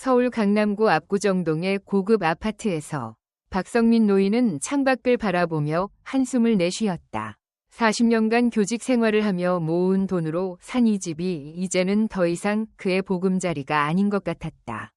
서울 강남구 압구정동의 고급 아파트에서 박성민 노인은 창밖을 바라보며 한숨을 내쉬었다. 40년간 교직 생활을 하며 모은 돈으로 산 이 집이 이제는 더 이상 그의 보금자리가 아닌 것 같았다.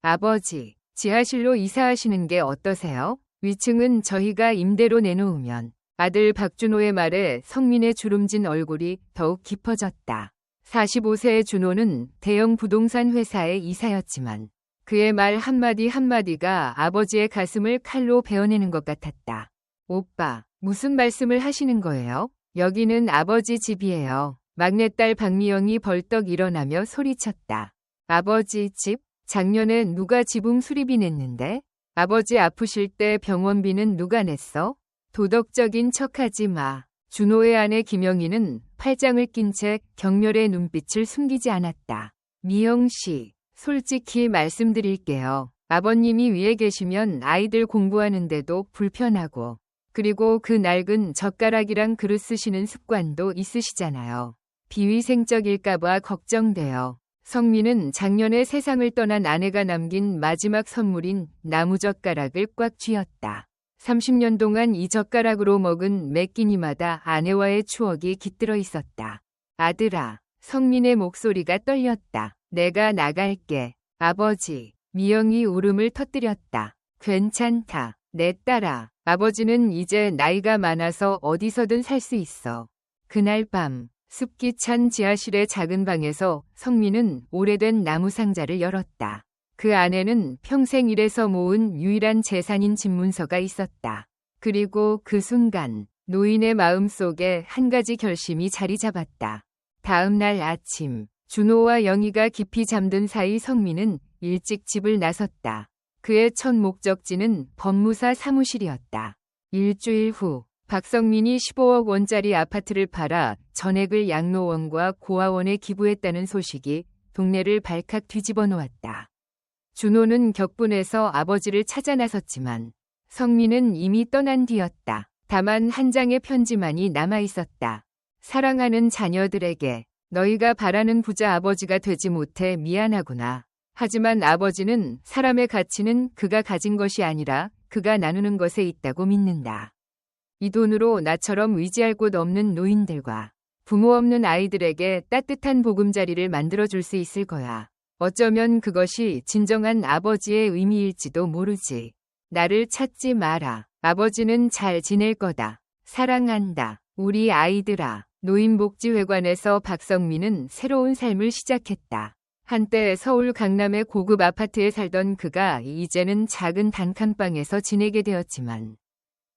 아버지, 지하실로 이사하시는 게 어떠세요? 위층은 저희가 임대로 내놓으면 아들 박준호의 말에 성민의 주름진 얼굴이 더욱 깊어졌다. 45세의 준호는 대형 부동산 회사의 이사였지만 그의 말 한마디 한마디가 아버지의 가슴을 칼로 베어내는 것 같았다. 오빠, 무슨 말씀을 하시는 거예요? 여기는 아버지 집이에요. 막내딸 박미영이 벌떡 일어나며 소리쳤다. 아버지 집? 작년에 누가 지붕 수리비 냈는데? 아버지 아프실 때 병원비는 누가 냈어? 도덕적인 척하지 마. 준호의 아내 김영희는 팔짱을 낀 채 경멸의 눈빛을 숨기지 않았다. 미영 씨, 솔직히 말씀드릴게요. 아버님이 위에 계시면 아이들 공부하는데도 불편하고, 그리고 그 낡은 젓가락이랑 그릇 쓰시는 습관도 있으시잖아요. 비위생적일까봐 걱정돼요. 성민은 작년에 세상을 떠난 아내가 남긴 마지막 선물인 나무젓가락을 꽉 쥐었다. 30년 동안 이 젓가락으로 먹은 매 끼니마다 아내와의 추억이 깃들어 있었다. 아들아, 성민의 목소리가 떨렸다. 내가 나갈게. 아버지, 미영이 울음을 터뜨렸다. 괜찮다. 내 딸아, 아버지는 이제 나이가 많아서 어디서든 살 수 있어. 그날 밤, 습기 찬 지하실의 작은 방에서 성민은 오래된 나무 상자를 열었다. 그 안에는 평생 일해서 모은 유일한 재산인 집문서가 있었다. 그리고 그 순간 노인의 마음 속에 한 가지 결심이 자리 잡았다. 다음 날 아침 준호와 영희가 깊이 잠든 사이 성민은 일찍 집을 나섰다. 그의 첫 목적지는 법무사 사무실이었다. 일주일 후 박성민이 15억 원짜리 아파트를 팔아 전액을 양로원과 고아원에 기부했다는 소식이 동네를 발칵 뒤집어 놓았다. 준호는 격분해서 아버지를 찾아 나섰지만 성민은 이미 떠난 뒤였다. 다만 한 장의 편지만이 남아 있었다. 사랑하는 자녀들에게 너희가 바라는 부자 아버지가 되지 못해 미안하구나. 하지만 아버지는 사람의 가치는 그가 가진 것이 아니라 그가 나누는 것에 있다고 믿는다. 이 돈으로 나처럼 의지할 곳 없는 노인들과 부모 없는 아이들에게 따뜻한 보금자리를 만들어 줄 수 있을 거야. 어쩌면 그것이 진정한 아버지의 의미일지도 모르지. 나를 찾지 마라. 아버지는 잘 지낼 거다. 사랑한다. 우리 아이들아. 노인복지회관에서 박성민은 새로운 삶을 시작했다. 한때 서울 강남의 고급 아파트에 살던 그가 이제는 작은 단칸방에서 지내게 되었지만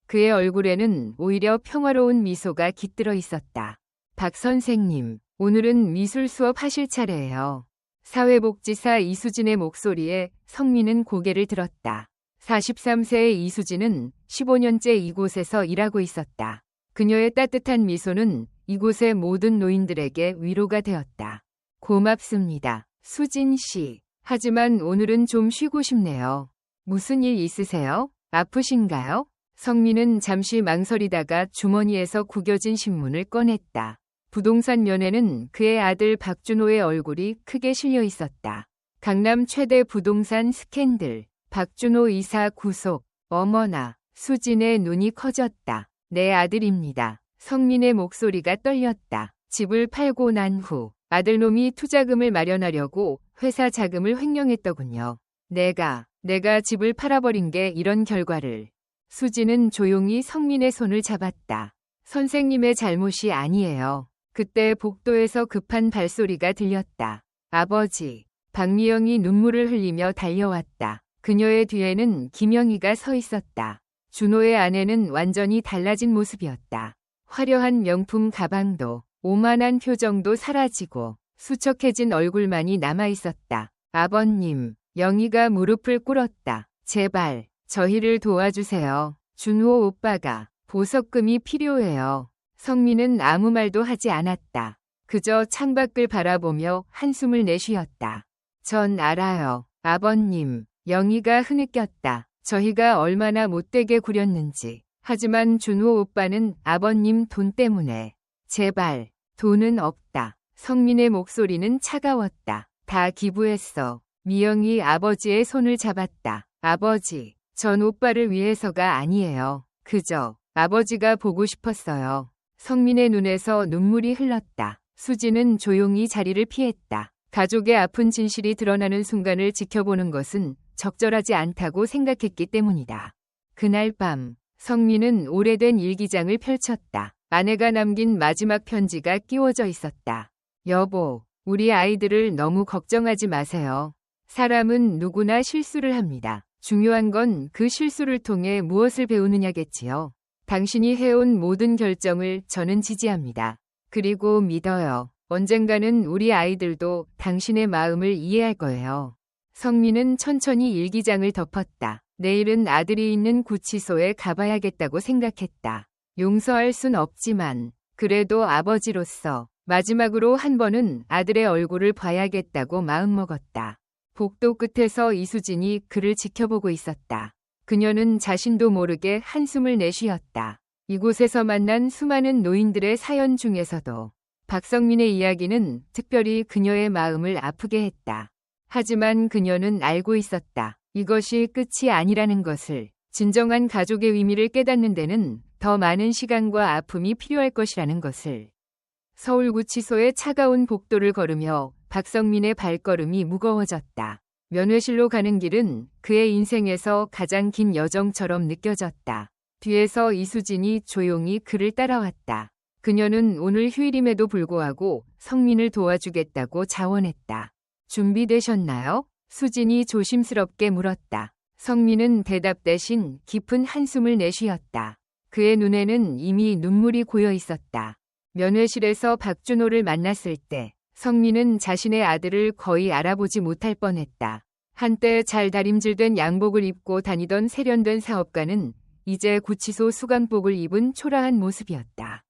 그의 얼굴에는 오히려 평화로운 미소가 깃들어 있었다. 박 선생님, 오늘은 미술 수업 하실 차례예요. 사회복지사 이수진의 목소리에 성민은 고개를 들었다. 43세의 이수진은 15년째 이곳에서 일하고 있었다. 그녀의 따뜻한 미소는 이곳의 모든 노인들에게 위로가 되었다. 고맙습니다. 수진 씨. 하지만 오늘은 좀 쉬고 싶네요. 무슨 일 있으세요? 아프신가요? 성민은 잠시 망설이다가 주머니에서 구겨진 신문을 꺼냈다. 부동산 면에는 그의 아들 박준호의 얼굴이 크게 실려 있었다. 강남 최대 부동산 스캔들, 박준호 이사 구속, 어머나, 수진의 눈이 커졌다. 내 아들입니다. 성민의 목소리가 떨렸다. 집을 팔고 난 후 아들놈이 투자금을 마련하려고 회사 자금을 횡령했더군요. 내가, 내가 집을 팔아버린 게 이런 결과를. 수지는 조용히 성민의 손을 잡았다. 선생님의 잘못이 아니에요. 그때 복도에서 급한 발소리가 들렸다. 아버지. 박미영이 눈물을 흘리며 달려왔다. 그녀의 뒤에는 김영희가 서 있었다. 준호의 아내는 완전히 달라진 모습이었다. 화려한 명품 가방도 오만한 표정도 사라지고 수척해진 얼굴만이 남아 있었다. 아버님, 영희가 무릎을 꿇었다. 제발, 저희를 도와주세요. 준호 오빠가 보석금이 필요해요. 성민은 아무 말도 하지 않았다. 그저 창밖을 바라보며 한숨을 내쉬었다. 전 알아요. 아버님, 영희가 흐느꼈다. 저희가 얼마나 못되게 구렸는지. 하지만 준호 오빠는 아버님 돈 때문에. 제발, 돈은 없다. 성민의 목소리는 차가웠다. 다 기부했어. 미영이 아버지의 손을 잡았다. 아버지, 전 오빠를 위해서가 아니에요. 그저 아버지가 보고 싶었어요. 성민의 눈에서 눈물이 흘렀다. 수지는 조용히 자리를 피했다. 가족의 아픈 진실이 드러나는 순간을 지켜보는 것은 적절하지 않다고 생각했기 때문이다. 그날 밤 성민은 오래된 일기장을 펼쳤다. 아내가 남긴 마지막 편지가 끼워져 있었다. 여보, 우리 아이들을 너무 걱정하지 마세요. 사람은 누구나 실수를 합니다. 중요한 건 그 실수를 통해 무엇을 배우느냐겠지요. 당신이 해온 모든 결정을 저는 지지합니다. 그리고 믿어요. 언젠가는 우리 아이들도 당신의 마음을 이해할 거예요. 성민은 천천히 일기장을 덮었다. 내일은 아들이 있는 구치소에 가봐야겠다고 생각했다. 용서할 순 없지만 그래도 아버지로서 마지막으로 한 번은 아들의 얼굴을 봐야겠다고 마음먹었다. 복도 끝에서 이수진이 그를 지켜보고 있었다. 그녀는 자신도 모르게 한숨을 내쉬었다. 이곳에서 만난 수많은 노인들의 사연 중에서도 박성민의 이야기는 특별히 그녀의 마음을 아프게 했다. 하지만 그녀는 알고 있었다. 이것이 끝이 아니라는 것을 진정한 가족의 의미를 깨닫는 데는 더 많은 시간과 아픔이 필요할 것이라는 것을. 서울구치소의 차가운 복도를 걸으며 박성민의 발걸음이 무거워졌다. 면회실로 가는 길은 그의 인생에서 가장 긴 여정처럼 느껴졌다. 뒤에서 이수진이 조용히 그를 따라왔다. 그녀는 오늘 휴일임에도 불구하고 성민을 도와주겠다고 자원했다. 준비되셨나요? 수진이 조심스럽게 물었다. 성민은 대답 대신 깊은 한숨을 내쉬었다. 그의 눈에는 이미 눈물이 고여 있었다. 면회실에서 박준호를 만났을 때 성민은 자신의 아들을 거의 알아보지 못할 뻔했다. 한때 잘 다림질된 양복을 입고 다니던 세련된 사업가는 이제 구치소 수감복을 입은 초라한 모습이었다.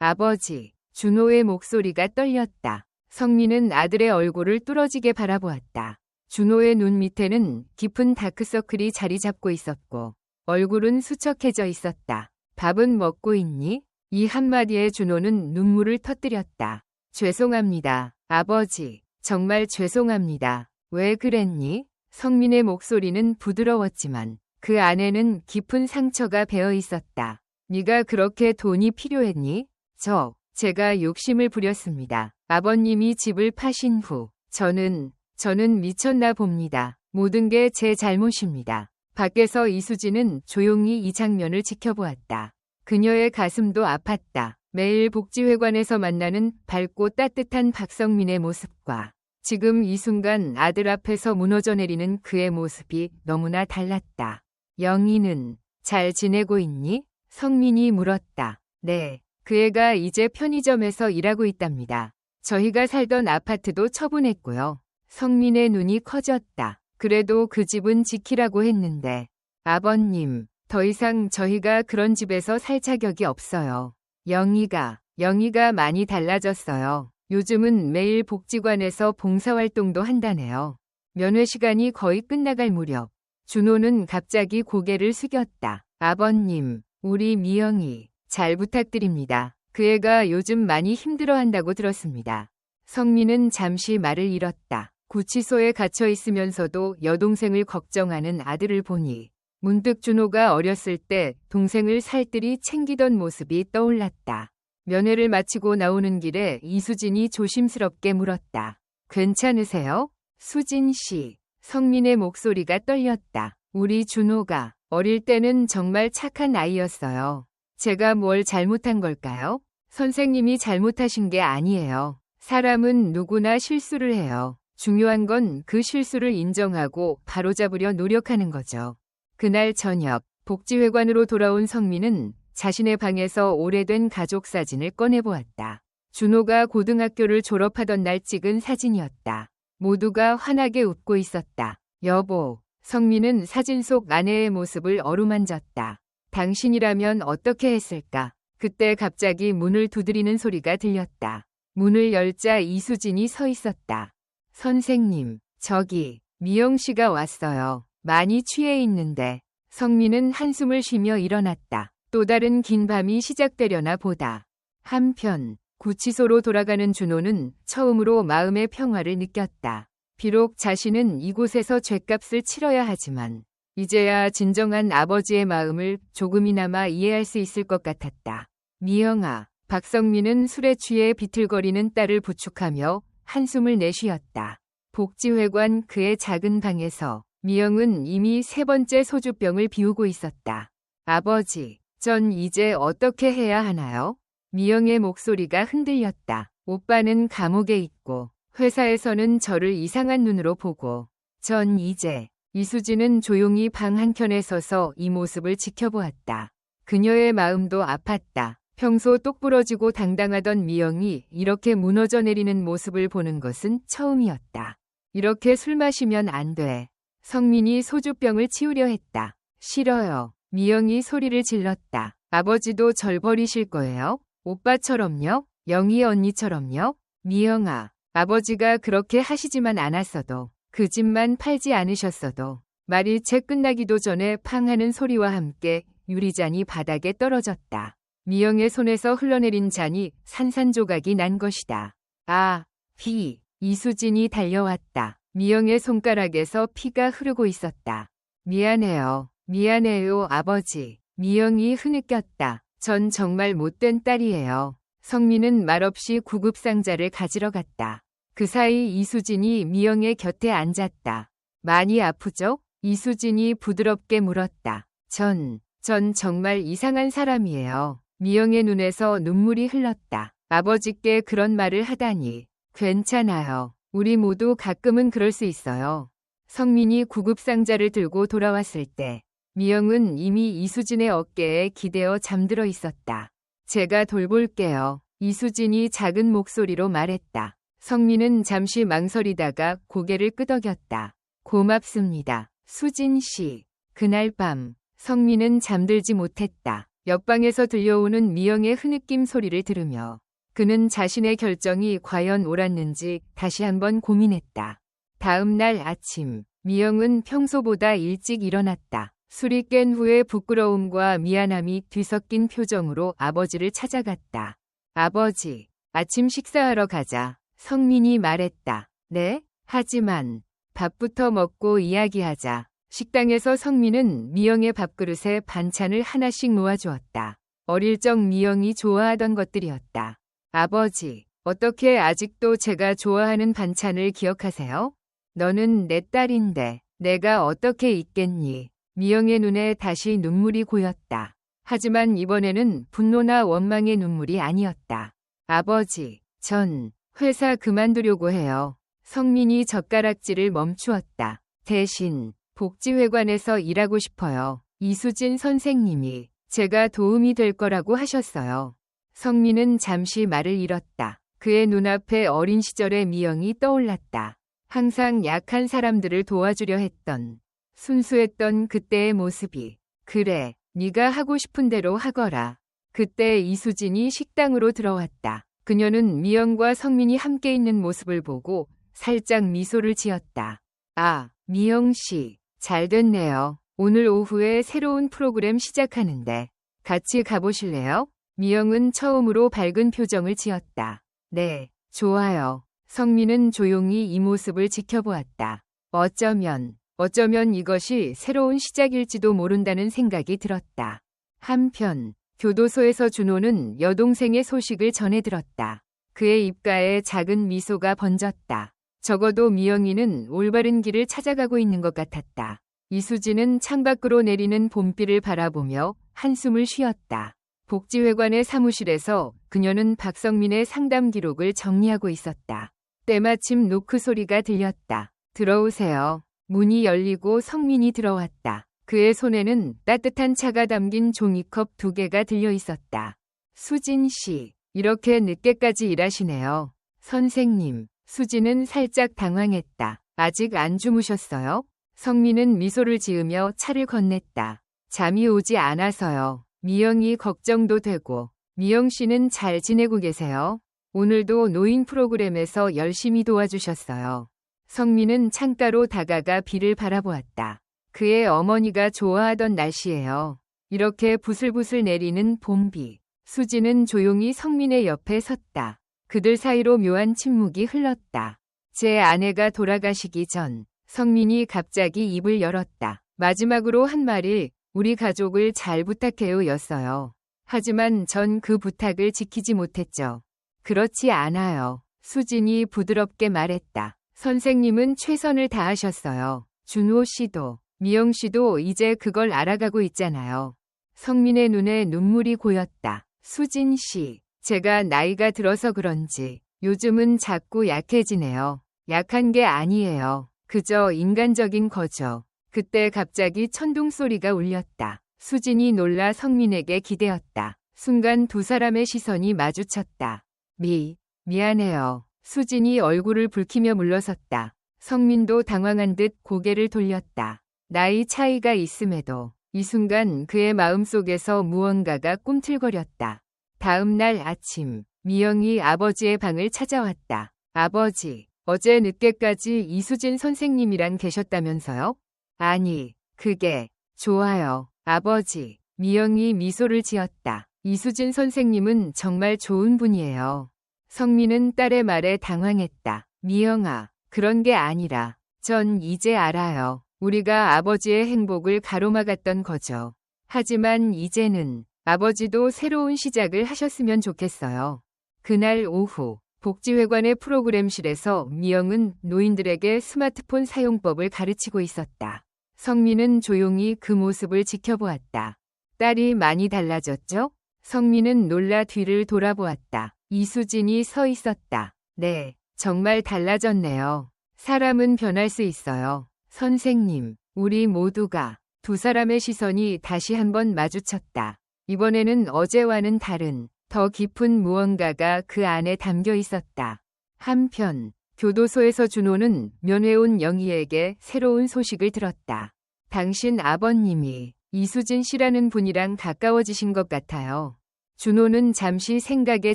아버지, 준호의 목소리가 떨렸다. 성민은 아들의 얼굴을 뚫어지게 바라보았다. 준호의 눈 밑에는 깊은 다크서클이 자리 잡고 있었고 얼굴은 수척해져 있었다. 밥은 먹고 있니? 이 한마디에 준호는 눈물을 터뜨렸다. 죄송합니다. 아버지, 정말 죄송합니다. 왜 그랬니? 성민의 목소리는 부드러웠지만 그 안에는 깊은 상처가 배어 있었다. 네가 그렇게 돈이 필요했니? 저, 제가 욕심을 부렸습니다. 아버님이 집을 파신 후 저는 저는 미쳤나 봅니다. 모든 게 제 잘못입니다. 밖에서 이수진은 조용히 이 장면을 지켜보았다. 그녀의 가슴도 아팠다. 매일 복지회관에서 만나는 밝고 따뜻한 박성민의 모습과 지금 이 순간 아들 앞에서 무너져 내리는 그의 모습이 너무나 달랐다. 영희는 잘 지내고 있니? 성민이 물었다. 네. 그 애가 이제 편의점에서 일하고 있답니다. 저희가 살던 아파트도 처분했고요. 성민의 눈이 커졌다. 그래도 그 집은 지키라고 했는데. 아버님, 더 이상 저희가 그런 집에서 살 자격이 없어요. 영희가, 영희가 많이 달라졌어요. 요즘은 매일 복지관에서 봉사활동도 한다네요. 면회 시간이 거의 끝나갈 무렵. 준호는 갑자기 고개를 숙였다. 아버님, 우리 미영이 잘 부탁드립니다. 그 애가 요즘 많이 힘들어한다고 들었습니다. 성민은 잠시 말을 잃었다. 구치소에 갇혀 있으면서도 여동생을 걱정하는 아들을 보니 문득 준호가 어렸을 때 동생을 살뜰히 챙기던 모습이 떠올랐다. 면회를 마치고 나오는 길에 이수진이 조심스럽게 물었다. 괜찮으세요? 수진 씨. 성민의 목소리가 떨렸다. 우리 준호가 어릴 때는 정말 착한 아이였어요. 제가 뭘 잘못한 걸까요? 선생님이 잘못하신 게 아니에요. 사람은 누구나 실수를 해요. 중요한 건 그 실수를 인정하고 바로잡으려 노력하는 거죠. 그날 저녁 복지회관으로 돌아온 성민은 자신의 방에서 오래된 가족 사진을 꺼내보았다. 준호가 고등학교를 졸업하던 날 찍은 사진이었다. 모두가 환하게 웃고 있었다. 여보, 성민은 사진 속 아내의 모습을 어루만졌다. 당신이라면 어떻게 했을까? 그때 갑자기 문을 두드리는 소리가 들렸다. 문을 열자 이수진이 서 있었다. 선생님, 저기, 미영 씨가 왔어요. 많이 취해 있는데. 성민은 한숨을 쉬며 일어났다. 또 다른 긴 밤이 시작되려나 보다. 한편, 구치소로 돌아가는 준호는 처음으로 마음의 평화를 느꼈다. 비록 자신은 이곳에서 죗값을 치러야 하지만 이제야 진정한 아버지의 마음을 조금이나마 이해할 수 있을 것 같았다. 미영아, 박성민은 술에 취해 비틀거리는 딸을 부축하며 한숨을 내쉬었다. 복지회관 그의 작은 방에서 미영은 이미 세 번째 소주병을 비우고 있었다. 아버지, 전 이제 어떻게 해야 하나요? 미영의 목소리가 흔들렸다. 오빠는 감옥에 있고 회사에서는 저를 이상한 눈으로 보고 전 이제 이수진은 조용히 방 한켠에 서서 이 모습을 지켜보았다. 그녀의 마음도 아팠다. 평소 똑부러지고 당당하던 미영이 이렇게 무너져 내리는 모습을 보는 것은 처음이었다. 이렇게 술 마시면 안 돼. 성민이 소주병을 치우려 했다. 싫어요. 미영이 소리를 질렀다. 아버지도 절 버리실 거예요? 오빠처럼요? 영희 언니처럼요? 미영아, 아버지가 그렇게 하시지만 않았어도 그 집만 팔지 않으셨어도 말이 채 끝나기도 전에 팡 하는 소리와 함께 유리잔이 바닥에 떨어졌다. 미영의 손에서 흘러내린 잔이 산산조각이 난 것이다. 아, 피. 이수진이 달려왔다. 미영의 손가락에서 피가 흐르고 있었다. 미안해요. 미안해요, 아버지. 미영이 흐느꼈다. 전 정말 못된 딸이에요. 성민은 말없이 구급상자를 가지러 갔다. 그 사이 이수진이 미영의 곁에 앉았다. 많이 아프죠? 이수진이 부드럽게 물었다. 전, 전 정말 이상한 사람이에요. 미영의 눈에서 눈물이 흘렀다. 아버지께 그런 말을 하다니. 괜찮아요. 우리 모두 가끔은 그럴 수 있어요. 성민이 구급상자를 들고 돌아왔을 때 미영은 이미 이수진의 어깨에 기대어 잠들어 있었다. 제가 돌볼게요. 이수진이 작은 목소리로 말했다. 성민은 잠시 망설이다가 고개를 끄덕였다. 고맙습니다. 수진 씨. 그날 밤 성민은 잠들지 못했다. 옆방에서 들려오는 미영의 흐느낌 소리를 들으며 그는 자신의 결정이 과연 옳았는지 다시 한번 고민했다. 다음 날 아침, 미영은 평소보다 일찍 일어났다. 술이 깬 후에 부끄러움과 미안함이 뒤섞인 표정으로 아버지를 찾아갔다. 아버지, 아침 식사하러 가자. 성민이 말했다. 네? 하지만 밥부터 먹고 이야기하자. 식당에서 성민은 미영의 밥그릇에 반찬을 하나씩 놓아주었다. 어릴 적 미영이 좋아하던 것들이었다. 아버지, 어떻게 아직도 제가 좋아하는 반찬을 기억하세요? 너는 내 딸인데 내가 어떻게 있겠니? 미영의 눈에 다시 눈물이 고였다. 하지만 이번에는 분노나 원망의 눈물이 아니었다. 아버지, 전 회사 그만두려고 해요. 성민이 젓가락질을 멈추었다. 대신 복지회관에서 일하고 싶어요. 이수진 선생님이 제가 도움이 될 거라고 하셨어요. 성민은 잠시 말을 잃었다. 그의 눈앞에 어린 시절의 미영이 떠올랐다. 항상 약한 사람들을 도와주려 했던 순수했던 그때의 모습이 그래 네가 하고 싶은 대로 하거라. 그때 이수진이 식당으로 들어왔다. 그녀는 미영과 성민이 함께 있는 모습을 보고 살짝 미소를 지었다. 아, 미영 씨, 잘 됐네요. 오늘 오후에 새로운 프로그램 시작하는데 같이 가보실래요? 미영은 처음으로 밝은 표정을 지었다. 네, 좋아요. 성민은 조용히 이 모습을 지켜보았다. 어쩌면, 어쩌면 이것이 새로운 시작일지도 모른다는 생각이 들었다. 한편, 교도소에서 준호는 여동생의 소식을 전해 들었다. 그의 입가에 작은 미소가 번졌다. 적어도 미영이는 올바른 길을 찾아가고 있는 것 같았다. 이수진은 창밖으로 내리는 봄비를 바라보며 한숨을 쉬었다. 복지회관의 사무실에서 그녀는 박성민의 상담 기록을 정리하고 있었다. 때마침 노크 소리가 들렸다. 들어오세요. 문이 열리고 성민이 들어왔다. 그의 손에는 따뜻한 차가 담긴 종이컵 두 개가 들려 있었다. 수진 씨, 이렇게 늦게까지 일하시네요. 선생님, 수진은 살짝 당황했다. 아직 안 주무셨어요? 성민은 미소를 지으며 차를 건넸다. 잠이 오지 않아서요. 미영이 걱정도 되고 미영 씨는 잘 지내고 계세요. 오늘도 노인 프로그램에서 열심히 도와주셨어요. 성민은 창가로 다가가 비를 바라보았다. 그의 어머니가 좋아하던 날씨예요. 이렇게 부슬부슬 내리는 봄비. 수지는 조용히 성민의 옆에 섰다. 그들 사이로 묘한 침묵이 흘렀다. 제 아내가 돌아가시기 전 성민이 갑자기 입을 열었다. 마지막으로 한 말이 우리 가족을 잘 부탁해요 였어요. 하지만 전 그 부탁을 지키지 못했죠. 그렇지 않아요. 수진이 부드럽게 말했다. 선생님은 최선을 다하셨어요. 준호 씨도, 미영 씨도 이제 그걸 알아가고 있잖아요. 성민의 눈에 눈물이 고였다. 수진 씨, 제가 나이가 들어서 그런지 요즘은 자꾸 약해지네요. 약한 게 아니에요. 그저 인간적인 거죠. 그때 갑자기 천둥 소리가 울렸다. 수진이 놀라 성민에게 기대었다. 순간 두 사람의 시선이 마주쳤다. 미, 미안해요. 수진이 얼굴을 붉히며 물러섰다. 성민도 당황한 듯 고개를 돌렸다. 나이 차이가 있음에도 이 순간 그의 마음속에서 무언가가 꿈틀거렸다. 다음 날 아침, 미영이 아버지의 방을 찾아왔다. 아버지, 어제 늦게까지 이수진 선생님이랑 계셨다면서요? 아니, 그게, 좋아요. 아버지, 미영이 미소를 지었다. 이수진 선생님은 정말 좋은 분이에요. 성민은 딸의 말에 당황했다. 미영아, 그런 게 아니라, 전 이제 알아요. 우리가 아버지의 행복을 가로막았던 거죠. 하지만 이제는 아버지도 새로운 시작을 하셨으면 좋겠어요. 그날 오후, 복지회관의 프로그램실에서 미영은 노인들에게 스마트폰 사용법을 가르치고 있었다. 성민은 조용히 그 모습을 지켜보았다. 딸이 많이 달라졌죠? 성민은 놀라 뒤를 돌아보았다. 이수진이 서 있었다. 네, 정말 달라졌네요. 사람은 변할 수 있어요. 선생님, 우리 모두가 두 사람의 시선이 다시 한번 마주쳤다. 이번에는 어제와는 다른 더 깊은 무언가가 그 안에 담겨 있었다. 한편 교도소에서 준호는 면회온 영희에게 새로운 소식을 들었다. 당신 아버님이 이수진 씨라는 분이랑 가까워지신 것 같아요. 준호는 잠시 생각에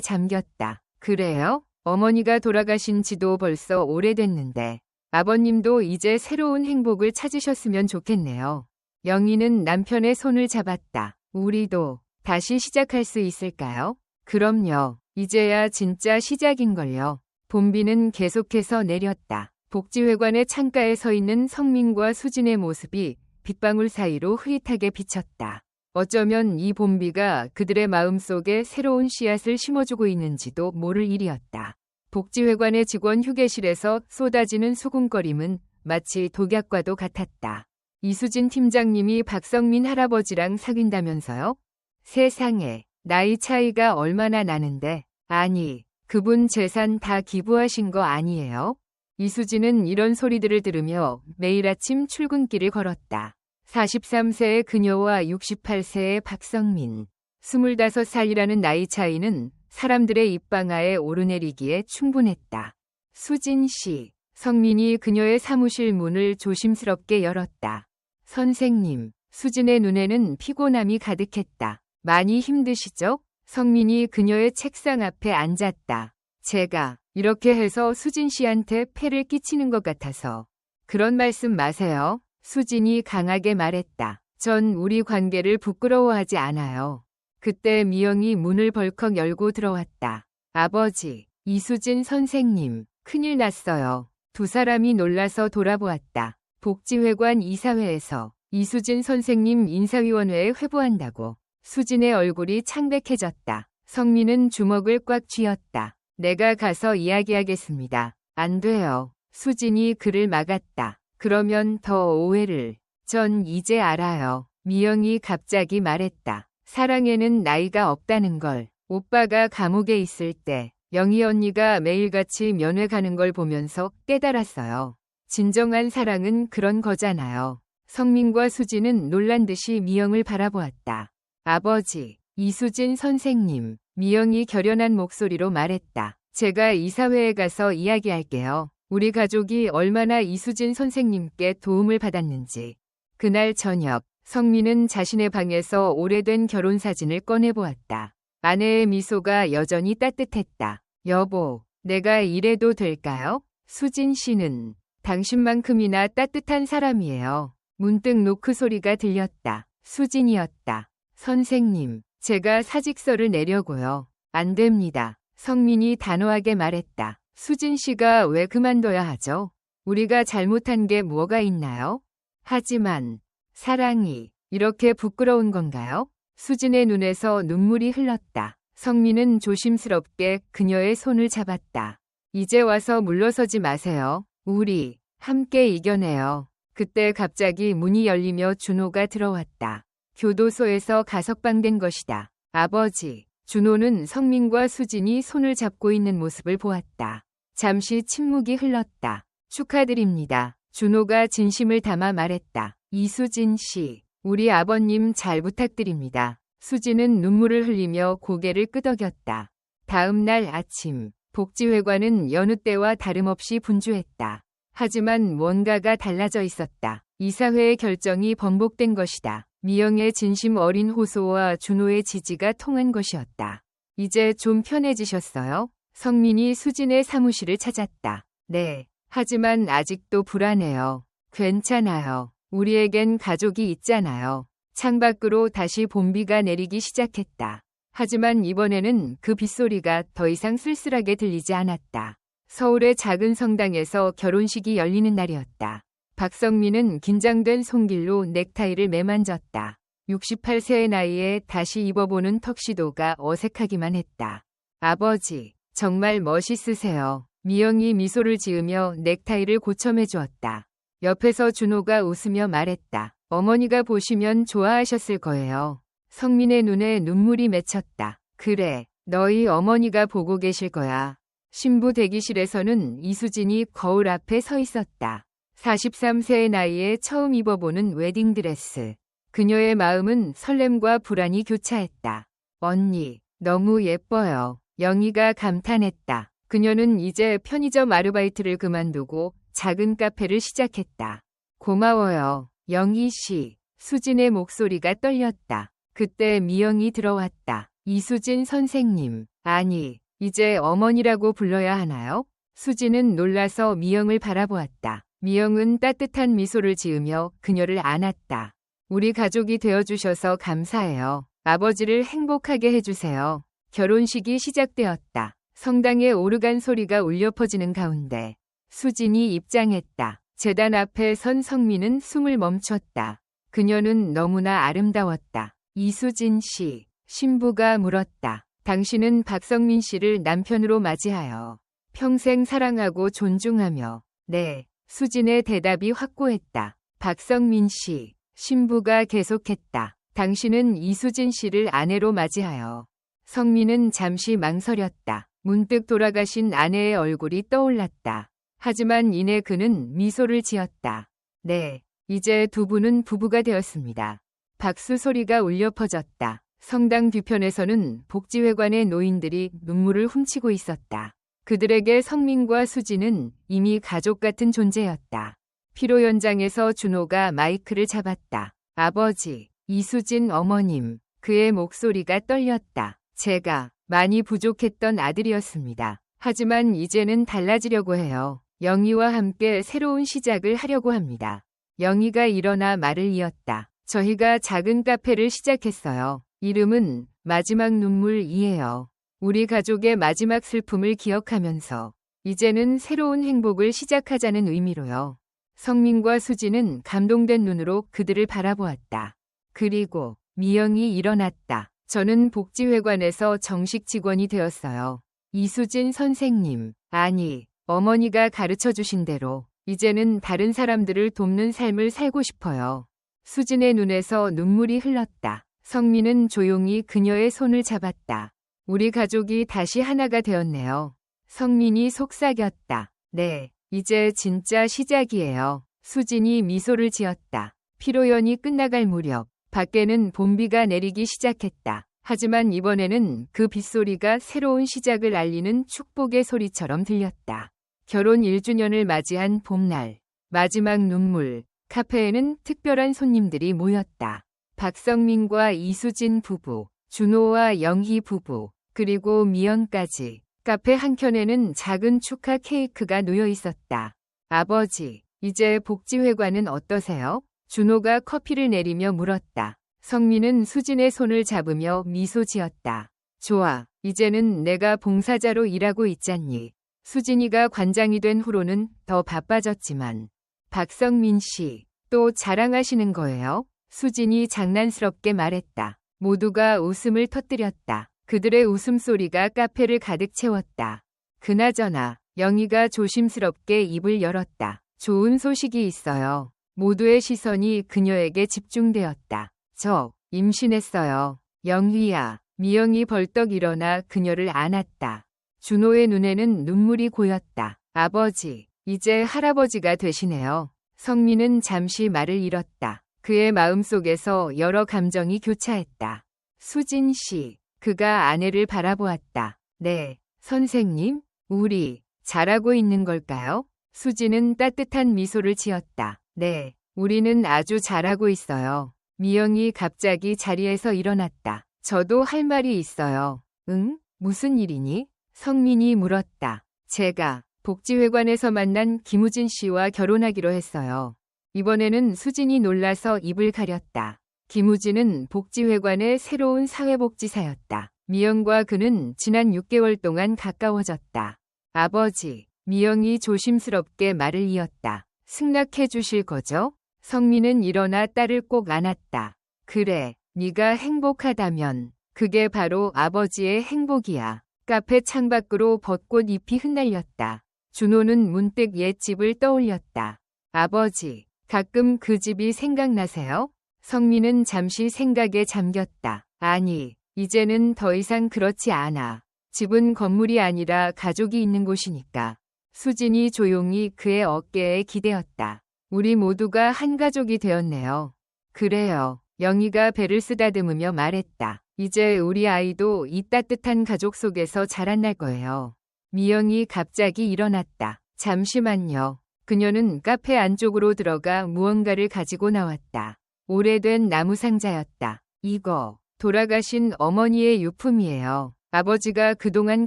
잠겼다. 그래요? 어머니가 돌아가신 지도 벌써 오래됐는데 아버님도 이제 새로운 행복을 찾으셨으면 좋겠네요. 영희는 남편의 손을 잡았다. 우리도 다시 시작할 수 있을까요? 그럼요. 이제야 진짜 시작인걸요. 봄비는 계속해서 내렸다. 복지회관의 창가에 서 있는 성민과 수진의 모습이 빗방울 사이로 흐릿하게 비쳤다. 어쩌면 이 봄비가 그들의 마음속에 새로운 씨앗을 심어주고 있는지도 모를 일이었다. 복지회관의 직원 휴게실에서 쏟아지는 수군거림은 마치 독약과도 같았다. 이수진 팀장님이 박성민 할아버지랑 사귄다면서요? 세상에 나이 차이가 얼마나 나는데 아니 그분 재산 다 기부하신 거 아니에요? 이수진은 이런 소리들을 들으며 매일 아침 출근길을 걸었다. 43세의 그녀와 68세의 박성민, 25살이라는 나이 차이는 사람들의 입방아에 오르내리기에 충분했다. 수진 씨, 성민이 그녀의 사무실 문을 조심스럽게 열었다. 선생님, 수진의 눈에는 피곤함이 가득했다. 많이 힘드시죠? 성민이 그녀의 책상 앞에 앉았다. 제가 이렇게 해서 수진 씨한테 폐를 끼치는 것 같아서. 그런 말씀 마세요. 수진이 강하게 말했다. 전 우리 관계를 부끄러워하지 않아요. 그때 미영이 문을 벌컥 열고 들어왔다. 아버지, 이수진 선생님, 큰일 났어요. 두 사람이 놀라서 돌아보았다. 복지회관 이사회에서 이수진 선생님 인사위원회에 회부한다고. 수진의 얼굴이 창백해졌다. 성민은 주먹을 꽉 쥐었다. 내가 가서 이야기하겠습니다. 안 돼요. 수진이 그를 막았다. 그러면 더 오해를. 전 이제 알아요. 미영이 갑자기 말했다. 사랑에는 나이가 없다는 걸. 오빠가 감옥에 있을 때 영희 언니가 매일같이 면회 가는 걸 보면서 깨달았어요. 진정한 사랑은 그런 거잖아요. 성민과 수진은 놀란 듯이 미영을 바라보았다. 아버지, 이수진 선생님, 미영이 결연한 목소리로 말했다. 제가 이사회에 가서 이야기할게요. 우리 가족이 얼마나 이수진 선생님께 도움을 받았는지. 그날 저녁, 성민은 자신의 방에서 오래된 결혼 사진을 꺼내보았다. 아내의 미소가 여전히 따뜻했다. 여보, 내가 이래도 될까요? 수진 씨는 당신만큼이나 따뜻한 사람이에요. 문득 노크 소리가 들렸다. 수진이었다. 선생님, 제가 사직서를 내려고요. 안 됩니다. 성민이 단호하게 말했다. 수진 씨가 왜 그만둬야 하죠? 우리가 잘못한 게 뭐가 있나요? 하지만 사랑이 이렇게 부끄러운 건가요? 수진의 눈에서 눈물이 흘렀다. 성민은 조심스럽게 그녀의 손을 잡았다. 이제 와서 물러서지 마세요. 우리 함께 이겨내요. 그때 갑자기 문이 열리며 준호가 들어왔다. 교도소에서 가석방된 것이다. 아버지. 준호는 성민과 수진이 손을 잡고 있는 모습을 보았다. 잠시 침묵이 흘렀다. 축하드립니다. 준호가 진심을 담아 말했다. 이수진 씨, 우리 아버님 잘 부탁드립니다. 수진은 눈물을 흘리며 고개를 끄덕였다. 다음 날 아침, 복지회관은 여느 때와 다름없이 분주했다. 하지만 뭔가가 달라져 있었다. 이사회의 결정이 번복된 것이다. 미영의 진심 어린 호소와 준호의 지지가 통한 것이었다. 이제 좀 편해지셨어요? 성민이 수진의 사무실을 찾았다. 네. 하지만 아직도 불안해요. 괜찮아요. 우리에겐 가족이 있잖아요. 창밖으로 다시 봄비가 내리기 시작했다. 하지만 이번에는 그 빗소리가 더 이상 쓸쓸하게 들리지 않았다. 서울의 작은 성당에서 결혼식이 열리는 날이었다. 박성민은 긴장된 손길로 넥타이를 매만졌다. 68세의 나이에 다시 입어보는 턱시도가 어색하기만 했다. 아버지, 정말 멋있으세요. 미영이 미소를 지으며 넥타이를 고쳐매 주었다. 옆에서 준호가 웃으며 말했다. 어머니가 보시면 좋아하셨을 거예요. 성민의 눈에 눈물이 맺혔다. 그래, 너희 어머니가 보고 계실 거야. 신부 대기실에서는 이수진이 거울 앞에 서 있었다. 43세의 나이에 처음 입어보는 웨딩드레스. 그녀의 마음은 설렘과 불안이 교차했다. 언니, 너무 예뻐요. 영희가 감탄했다. 그녀는 이제 편의점 아르바이트를 그만두고 작은 카페를 시작했다. 고마워요. 영희 씨. 수진의 목소리가 떨렸다. 그때 미영이 들어왔다. 이수진 선생님. 아니, 이제 어머니라고 불러야 하나요? 수진은 놀라서 미영을 바라보았다. 미영은 따뜻한 미소를 지으며 그녀를 안았다. 우리 가족이 되어주셔서 감사해요. 아버지를 행복하게 해주세요. 결혼식이 시작되었다. 성당의 오르간 소리가 울려 퍼지는 가운데 수진이 입장했다. 재단 앞에 선 성민은 숨을 멈췄다. 그녀는 너무나 아름다웠다. 이수진 씨, 신부가 물었다. 당신은 박성민 씨를 남편으로 맞이하여 평생 사랑하고 존중하며 네, 수진의 대답이 확고했다. 박성민 씨, 신부가 계속했다. 당신은 이수진 씨를 아내로 맞이하여 성민은 잠시 망설였다. 문득 돌아가신 아내의 얼굴이 떠올랐다. 하지만 이내 그는 미소를 지었다. 네, 이제 두 분은 부부가 되었습니다. 박수 소리가 울려 퍼졌다. 성당 뒤편에서는 복지회관의 노인들이 눈물을 훔치고 있었다. 그들에게 성민과 수지는 이미 가족 같은 존재였다. 피로 연장에서 준호가 마이크를 잡았다. 아버지, 이수진 어머님, 그의 목소리가 떨렸다. 제가 많이 부족했던 아들이었습니다. 하지만 이제는 달라지려고 해요. 영희와 함께 새로운 시작을 하려고 합니다. 영희가 일어나 말을 이었다. 저희가 작은 카페를 시작했어요. 이름은 마지막 눈물이에요. 우리 가족의 마지막 슬픔을 기억하면서 이제는 새로운 행복을 시작하자는 의미로요. 성민과 수지는 감동된 눈으로 그들을 바라보았다. 그리고 미영이 일어났다. 저는 복지회관에서 정식 직원이 되었어요. 이수진 선생님, 아니, 어머니가 가르쳐 주신 대로 이제는 다른 사람들을 돕는 삶을 살고 싶어요. 수진의 눈에서 눈물이 흘렀다. 성민은 조용히 그녀의 손을 잡았다. 우리 가족이 다시 하나가 되었네요. 성민이 속삭였다. 네, 이제 진짜 시작이에요. 수진이 미소를 지었다. 피로연이 끝나갈 무렵 밖에는 봄비가 내리기 시작했다. 하지만 이번에는 그 빗소리가 새로운 시작을 알리는 축복의 소리처럼 들렸다. 결혼 1주년을 맞이한 봄날. 마지막 눈물. 카페에는 특별한 손님들이 모였다. 박성민과 이수진 부부, 준호와 영희 부부, 그리고 미연까지. 카페 한켠에는 작은 축하 케이크가 놓여 있었다. 아버지, 이제 복지회관은 어떠세요? 준호가 커피를 내리며 물었다. 성민은 수진의 손을 잡으며 미소 지었다. 좋아, 이제는 내가 봉사자로 일하고 있잖니. 수진이가 관장이 된 후로는 더 바빠졌지만 박성민 씨 또 자랑하시는 거예요? 수진이 장난스럽게 말했다. 모두가 웃음을 터뜨렸다. 그들의 웃음소리가 카페를 가득 채웠다. 그나저나 영희가 조심스럽게 입을 열었다. 좋은 소식이 있어요. 모두의 시선이 그녀에게 집중되었다. 저 임신했어요. 영희야. 미영이 벌떡 일어나 그녀를 안았다. 준호의 눈에는 눈물이 고였다. 아버지, 이제 할아버지가 되시네요. 성민은 잠시 말을 잃었다. 그의 마음속에서 여러 감정이 교차했다. 수진 씨, 그가 아내를 바라보았다. 네, 선생님, 우리 잘하고 있는 걸까요? 수진은 따뜻한 미소를 지었다. 네, 우리는 아주 잘하고 있어요. 미영이 갑자기 자리에서 일어났다. 저도 할 말이 있어요. 응? 무슨 일이니? 성민이 물었다. 제가 복지회관에서 만난 김우진 씨와 결혼하기로 했어요. 이번에는 수진이 놀라서 입을 가렸다. 김우진은 복지회관의 새로운 사회복지사였다. 미영과 그는 지난 6개월 동안 가까워졌다. 아버지, 미영이 조심스럽게 말을 이었다. 승낙해 주실 거죠? 성민은 일어나 딸을 꼭 안았다. 그래, 네가 행복하다면 그게 바로 아버지의 행복이야. 카페 창밖으로 벚꽃 잎이 흩날렸다. 준호는 문득 옛 집을 떠올렸다. 아버지, 가끔 그 집이 생각나세요? 성민은 잠시 생각에 잠겼다. 아니, 이제는 더 이상 그렇지 않아. 집은 건물이 아니라 가족이 있는 곳이니까. 수진이 조용히 그의 어깨에 기대었다. 우리 모두가 한 가족이 되었네요. 그래요. 영희가 배를 쓰다듬으며 말했다. 이제 우리 아이도 이 따뜻한 가족 속에서 자라날 거예요. 미영이 갑자기 일어났다. 잠시만요. 그녀는 카페 안쪽으로 들어가 무언가를 가지고 나왔다. 오래된 나무 상자였다. 이거 돌아가신 어머니의 유품이에요. 아버지가 그동안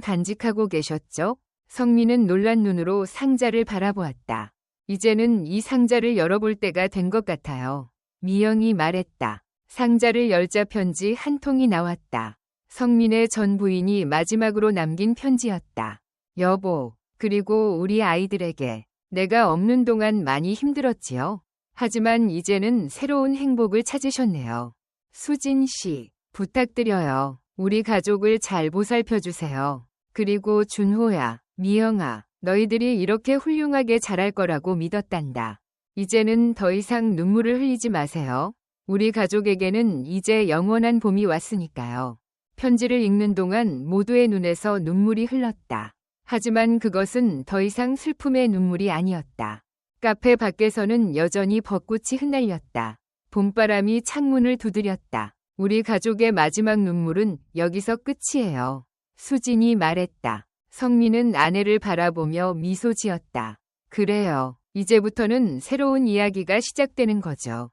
간직하고 계셨죠? 성민은 놀란 눈으로 상자를 바라보았다. 이제는 이 상자를 열어볼 때가 된 것 같아요. 미영이 말했다. 상자를 열자 편지 한 통이 나왔다. 성민의 전 부인이 마지막으로 남긴 편지였다. 여보, 그리고 우리 아이들에게 내가 없는 동안 많이 힘들었지요. 하지만 이제는 새로운 행복을 찾으셨네요. 수진 씨, 부탁드려요. 우리 가족을 잘 보살펴 주세요. 그리고 준호야, 미영아, 너희들이 이렇게 훌륭하게 자랄 거라고 믿었단다. 이제는 더 이상 눈물을 흘리지 마세요. 우리 가족에게는 이제 영원한 봄이 왔으니까요. 편지를 읽는 동안 모두의 눈에서 눈물이 흘렀다. 하지만 그것은 더 이상 슬픔의 눈물이 아니었다. 카페 밖에서는 여전히 벚꽃이 흩날렸다. 봄바람이 창문을 두드렸다. 우리 가족의 마지막 눈물은 여기서 끝이에요. 수진이 말했다. 성민은 아내를 바라보며 미소 지었다. 그래요. 이제부터는 새로운 이야기가 시작되는 거죠.